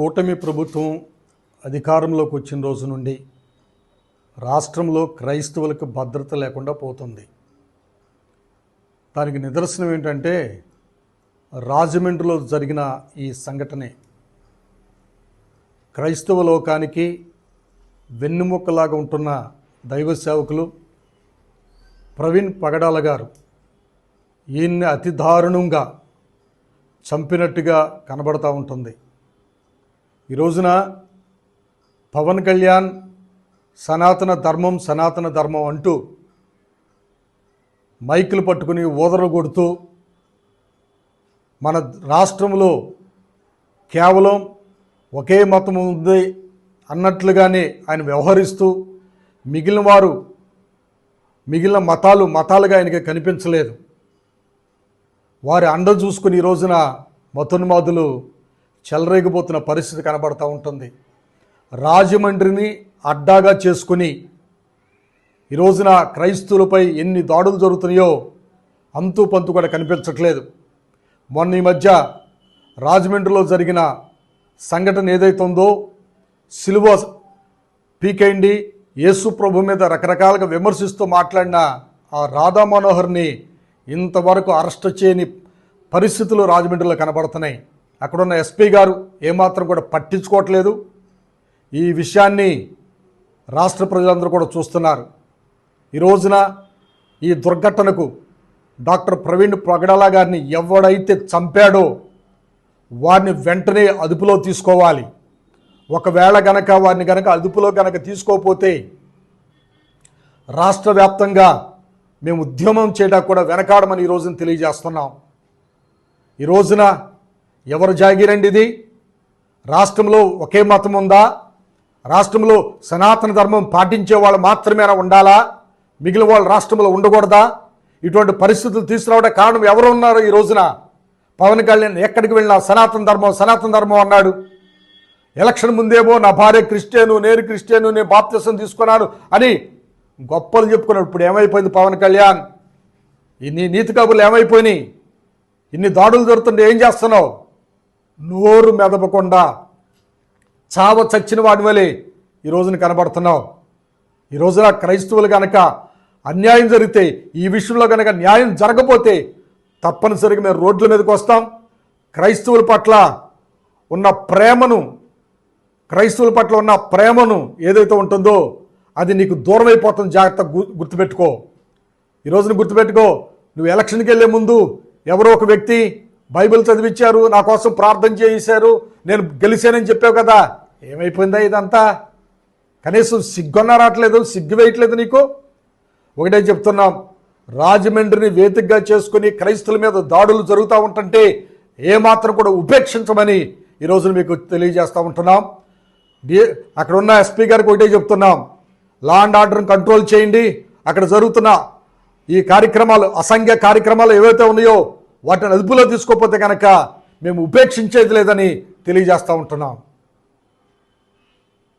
కూటమి ప్రభుత్వం అధికారంలోకి వచ్చిన రోజు నుండి రాష్ట్రంలో క్రైస్తవులకు భద్రత లేకుండా పోతుంది. దానికి నిదర్శనం ఏంటంటే రాజమండ్రిలో జరిగిన ఈ సంఘటనే క్రైస్తవ లోకానికి వెన్నుముక్కలాగా ఉంటున్న దైవ సేవకులు ప్రవీణ్ పగడాల గారు ఈయన్ని అతి దారుణంగా చంపినట్టుగా కనబడతా ఉంటుంది. ఈ రోజున పవన్ కళ్యాణ్ సనాతన ధర్మం సనాతన ధర్మం అంటూ మైకులు పట్టుకుని ఊదరలు కొడుతూ మన రాష్ట్రంలో కేవలం ఒకే మతం ఉంది అన్నట్లుగానే ఆయన వ్యవహరిస్తూ మిగిలిన వారు మిగిలిన మతాలు మతాలుగా ఆయనకి కనిపించలేదు. వారి అండ చూసుకుని ఈ రోజున మతోన్మాదులు చెలరేగిపోతున్న పరిస్థితి కనబడతా ఉంటుంది. రాజమండ్రిని అడ్డాగా చేసుకుని ఈ రోజున క్రైస్తవులపై ఎన్ని దాడులు జరుగుతున్నాయో అంతు పంతు కూడా కనిపించట్లేదు. మొన్న ఈ మధ్య రాజమండ్రిలో జరిగిన సంఘటన ఏదైతే ఉందో సిలువ పీకేండి యేసు ప్రభు మీద రకరకాలుగా విమర్శిస్తూ మాట్లాడిన ఆ రాధా మనోహర్ని ఇంతవరకు అరెస్ట్ చేయని పరిస్థితులు రాజమండ్రిలో కనబడుతున్నాయి. అక్కడున్న ఎస్పీ గారు ఏమాత్రం కూడా పట్టించుకోవట్లేదు. ఈ విషయాన్ని రాష్ట్ర ప్రజలందరూ కూడా చూస్తున్నారు. ఈ రోజున ఈ దుర్ఘటనకు డాక్టర్ ప్రవీణ్ ప్రగడాల గారిని ఎవడైతే చంపాడో వారిని వెంటనే అదుపులో తీసుకోవాలి. ఒకవేళ గనక వారిని గనక అదుపులో గనక తీసుకోకపోతే రాష్ట్ర వ్యాప్తంగా మేము ఉద్యమం చేయడానికి కూడా వెనకాడమని ఈ రోజున తెలియజేస్తున్నాం. ఈ రోజున ఎవరు జాగిరండి ఇది? రాష్ట్రంలో ఒకే మతం ఉందా? రాష్ట్రంలో సనాతన ధర్మం పాటించే వాళ్ళు మాత్రమేనా ఉండాలా? మిగిలిన వాళ్ళు రాష్ట్రంలో ఉండకూడదా? ఇటువంటి పరిస్థితులు తీసుకురావడం కారణం ఎవరు ఉన్నారు ఈ రోజున? పవన్ కళ్యాణ్ ఎక్కడికి వెళ్ళినా సనాతన ధర్మం సనాతన ధర్మం అన్నాడు. ఎలక్షన్ ముందేమో నా భార్య క్రిస్టియను నేను క్రిస్టియను నేను బాప్తిసం తీసుకున్నాను అని గొప్పలు చెప్పుకున్నాడు. ఇప్పుడు ఏమైపోయింది పవన్ కళ్యాణ్? ఇన్ని నీతి కబుర్లు ఏమైపోయినాయి? ఇన్ని దాడులు జరుగుతుంటే ఏం చేస్తున్నావు? నోరు మెదపకుండా చావ చచ్చిన వాడి వలె ఈ రోజున కనబడుతున్నావు. ఈ రోజున క్రైస్తవులు కనుక అన్యాయం జరిగితే ఈ విషయంలో కనుక న్యాయం జరగపోతే తప్పనిసరిగా మేము రోడ్ల మీదకి వస్తాం. క్రైస్తవుల పట్ల ఉన్న ప్రేమను క్రైస్తవుల పట్ల ఉన్న ప్రేమను ఏదైతే ఉంటుందో అది నీకు దూరం అయిపోతుంది జాగ్రత్త గు- గుర్తుపెట్టుకో. ఈ గుర్తుపెట్టుకో నువ్వు ఎలక్షన్కి వెళ్ళే ముందు ఎవరో ఒక వ్యక్తి బైబిల్ చదివించారు నా కోసం ప్రార్థన చేశారు నేను గెలిచానని చెప్పావు కదా. ఏమైపోయిందా ఇదంతా? కనీసం సిగ్గున్న రావట్లేదు సిగ్గు వేయట్లేదు నీకు? ఒకటే చెప్తున్నాం రాజమండ్రిని వేదికగా చేసుకుని క్రైస్తుల మీద దాడులు జరుగుతూ ఉంటుంటే ఏమాత్రం కూడా ఉపేక్షించమని ఈరోజు మీకు తెలియజేస్తూ ఉంటున్నాం. అక్కడ ఉన్న ఎస్పీ గారికి ఒకటే చెప్తున్నాం లా అండ్ ఆర్డర్ని కంట్రోల్ చేయండి. అక్కడ జరుగుతున్న ఈ కార్యక్రమాలు అసంఖ్య కార్యక్రమాలు ఏవైతే ఉన్నాయో వాటిని అదుపులో తీసుకోకపోతే కనుక మేము ఉపేక్షించేది లేదని తెలియజేస్తూ ఉంటున్నాం.